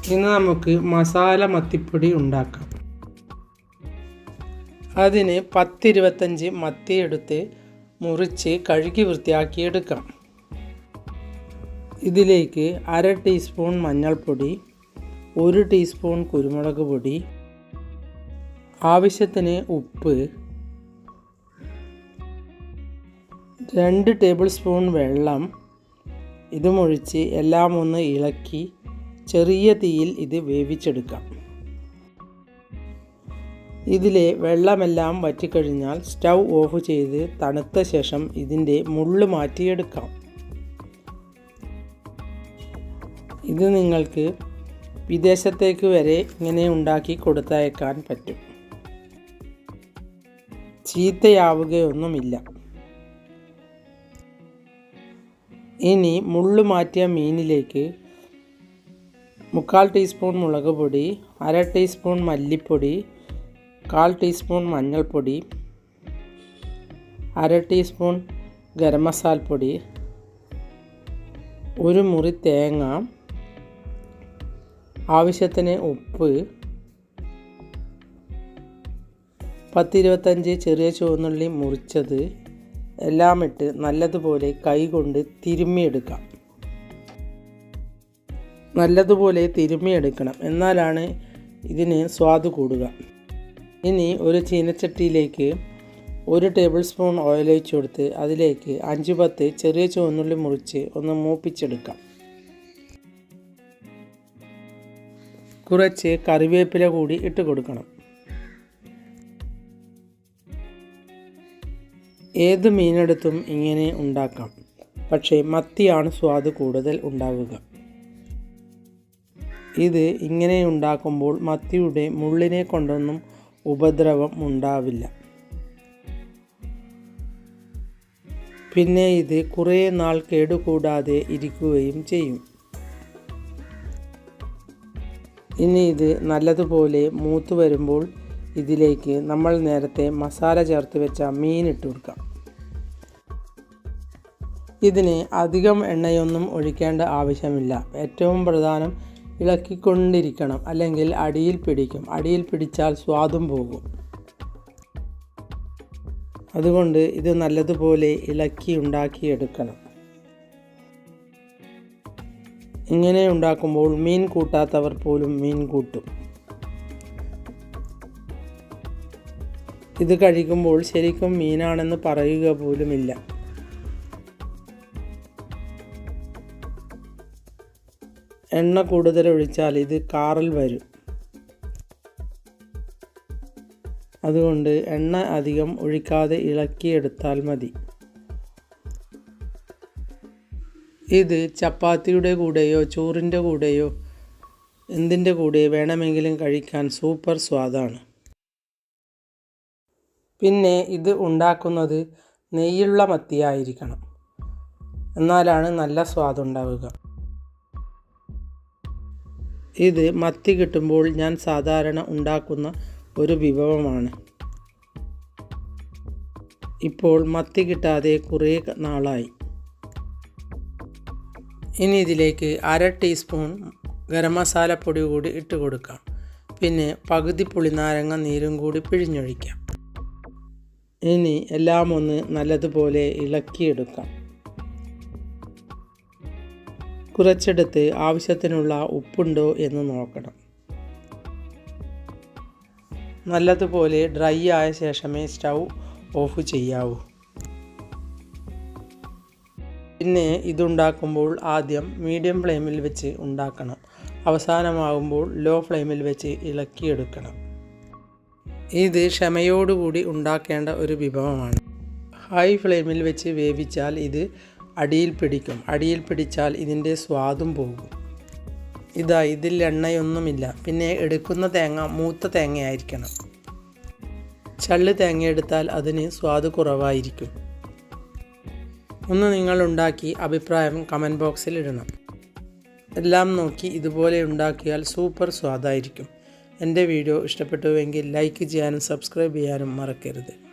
ഇന്ന് നമുക്ക് മസാല മത്തിപ്പൊടി ഉണ്ടാക്കാം. അതിന് പത്തിരുപത്തഞ്ച് മത്തി എടുത്ത് മുറിച്ച് കഴുകി വൃത്തിയാക്കിയെടുക്കാം. ഇതിലേക്ക് അര ടീസ്പൂൺ മഞ്ഞൾപ്പൊടി ഒരു ടീസ്പൂൺ കുരുമുളക് പൊടി ആവശ്യത്തിന് ഉപ്പ് രണ്ട് ടേബിൾ സ്പൂൺ വെള്ളം ഇതുമൊഴിച്ച് എല്ലാം ഒന്ന് ഇളക്കി ചെറിയ തീയിൽ ഇത് വേവിച്ചെടുക്കാം. ഇതിലെ വെള്ളമെല്ലാം വറ്റിക്കഴിഞ്ഞാൽ സ്റ്റൗ ഓഫ് ചെയ്ത് തണുത്ത ശേഷം ഇതിന്റെ മുള്ള് മാറ്റിയെടുക്കാം. ഇത് നിങ്ങൾക്ക് വിദേശത്തേക്ക് വരെ ഇങ്ങനെ ഉണ്ടാക്കി കൊടുത്തയക്കാൻ പറ്റും. ചീത്തയാവുകയൊന്നുമില്ല. ഇനി മുള്ളു മാറ്റിയ മീനിലേക്ക് മുക്കാൽ ടീസ്പൂൺ മുളക് പൊടി അര ടീസ്പൂൺ മല്ലിപ്പൊടി കാൽ ടീസ്പൂൺ മഞ്ഞൾപ്പൊടി അര ടീസ്പൂൺ ഗരം മസാല പൊടി ഒരു മുറി തേങ്ങ ആവശ്യത്തിന് ഉപ്പ് പത്തിരുപത്തഞ്ച് ചെറിയ ചുവന്നുള്ളി മുറിച്ചത് എല്ലാം ഇട്ട് നല്ലതുപോലെ കൈകൊണ്ട് തിരുമ്മിയെടുക്കാം. നല്ലതുപോലെ തിരുമ്മിയെടുക്കണം. എന്നാലാണ് ഇതിന് സ്വാദ് കൂടുക. ഇനി ഒരു ചീനച്ചട്ടിയിലേക്ക് ഒരു ടേബിൾ സ്പൂൺ ഓയിൽ ഒഴിച്ച് കൊടുത്ത് അതിലേക്ക് അഞ്ച് പത്ത് ചെറിയ ചുവന്നുള്ളി മുറിച്ച് ഒന്ന് മൂപ്പിച്ചെടുക്കാം. കുറച്ച് കറിവേപ്പില കൂടി ഇട്ട് കൊടുക്കണം. ഏത് മീനെടുത്തും ഇങ്ങനെ ഉണ്ടാക്കാം. പക്ഷേ മത്തിയാണ് സ്വാദ് കൂടുതൽ ഉണ്ടാവുക. ഇത് ഇങ്ങനെ ഉണ്ടാക്കുമ്പോൾ മത്തിയുടെ മുള്ളിനെ കൊണ്ടൊന്നും ഉപദ്രവം ഉണ്ടാവില്ല. പിന്നെ ഇത് കുറേ നാൾ കേടുകൂടാതെ ഇരിക്കുകയും ചെയ്യും. ഇനി ഇത് നല്ലതുപോലെ മൂത്ത് വരുമ്പോൾ ഇതിലേക്ക് നമ്മൾ നേരത്തെ മസാല ചേർത്ത് വെച്ച മീൻ ഇട്ട് കൊടുക്കാം. ഇതിന് അധികം എണ്ണയൊന്നും ഒഴിക്കേണ്ട ആവശ്യമില്ല. ഏറ്റവും പ്രധാനം ഇളക്കിക്കൊണ്ടിരിക്കണം. അല്ലെങ്കിൽ അടിയിൽ പിടിക്കും. അടിയിൽ പിടിച്ചാൽ സ്വാദും പോകും. അതുകൊണ്ട് ഇത് നല്ലതുപോലെ ഇളക്കി ഉണ്ടാക്കിയെടുക്കണം ഇങ്ങനെ ഉണ്ടാക്കുമ്പോൾ മീൻ കൂട്ടാത്തവർ പോലും മീൻ കൂട്ടും. ഇത് കഴിക്കുമ്പോൾ ശരിക്കും മീനാണെന്ന് പറയുക പോലുമില്ല. എണ്ണ കൂടുതൽ ഒഴിച്ചാൽ ഇത് കാറിൽ വരും. അതുകൊണ്ട് എണ്ണ അധികം ഒഴിക്കാതെ ഇളക്കിയെടുത്താൽ മതി. ഇത് ചപ്പാത്തിയുടെ കൂടെയോ ചോറിന്റെ കൂടെയോ എന്തിന്റെ കൂടെ വേണമെങ്കിലും കഴിക്കാൻ സൂപ്പർ സ്വാദാണ്. പിന്നെ ഇത് ഉണ്ടാക്കുന്നത് നെയ്യുള്ള മത്തിയായിരിക്കണം. എന്നാലാണ് നല്ല സ്വാദുണ്ടാവുക. ഇത് മത്തി കിട്ടുമ്പോൾ ഞാൻ സാധാരണ ഉണ്ടാക്കുന്ന ഒരു വിഭവമാണ്. ഇപ്പോൾ മത്തി കിട്ടാതെ കുറേ നാളായി. ഇനി ഇതിലേക്ക് അര ടീസ്പൂൺ ഗരം മസാലപ്പൊടി കൂടി ഇട്ട് കൊടുക്കാം. പിന്നെ പകുതി പുളിനാരങ്ങ നീരും കൂടി പിഴിഞ്ഞൊഴിക്കാം. ഇനി എല്ലാം ഒന്ന് നല്ലതുപോലെ ഇളക്കിയെടുക്കാം. കുറച്ചെടുത്ത് ആവശ്യത്തിനുള്ള ഉപ്പുണ്ടോ എന്ന് നോക്കണം. നല്ലതുപോലെ ഡ്രൈ ആയ ശേഷമേ സ്റ്റൗ ഓഫ് ചെയ്യാവൂ. പിന്നെ ഇതുണ്ടാക്കുമ്പോൾ ആദ്യം മീഡിയം ഫ്ലെയിമിൽ വെച്ച് ഉണ്ടാക്കണം. അവസാനമാകുമ്പോൾ ലോ ഫ്ലെയിമിൽ വെച്ച് ഇളക്കിയെടുക്കണം. ഇത് ക്ഷമയോടുകൂടി ഉണ്ടാക്കേണ്ട ഒരു വിഭവമാണ്. ഹൈ ഫ്ലെയിമിൽ വെച്ച് വേവിച്ചാൽ ഇത് അടിയിൽ പിടിക്കും. അടിയിൽ പിടിച്ചാൽ ഇതിന്റെ സ്വാദും പോകും. ഇതാ ഇതിൽ എണ്ണയൊന്നുമില്ല. പിന്നെ എടുക്കുന്ന തേങ്ങ മൂത്ത തേങ്ങയായിരിക്കണം. ചള്ള് തേങ്ങ എടുത്താൽ അതിന് സ്വാദ് കുറവായിരിക്കും. ഒന്ന് നിങ്ങൾ ഉണ്ടാക്കി അഭിപ്രായം കമന്റ് ബോക്സിൽ ഇടണം. എല്ലാം നോക്കി ഇതുപോലെ ഉണ്ടാക്കിയാൽ സൂപ്പർ സ്വാദായിരിക്കും. എന്റെ വീഡിയോ ഇഷ്ടപ്പെട്ടുവെങ്കിൽ ലൈക്ക് ചെയ്യാനും സബ്സ്ക്രൈബ് ചെയ്യാനും മറക്കരുത്.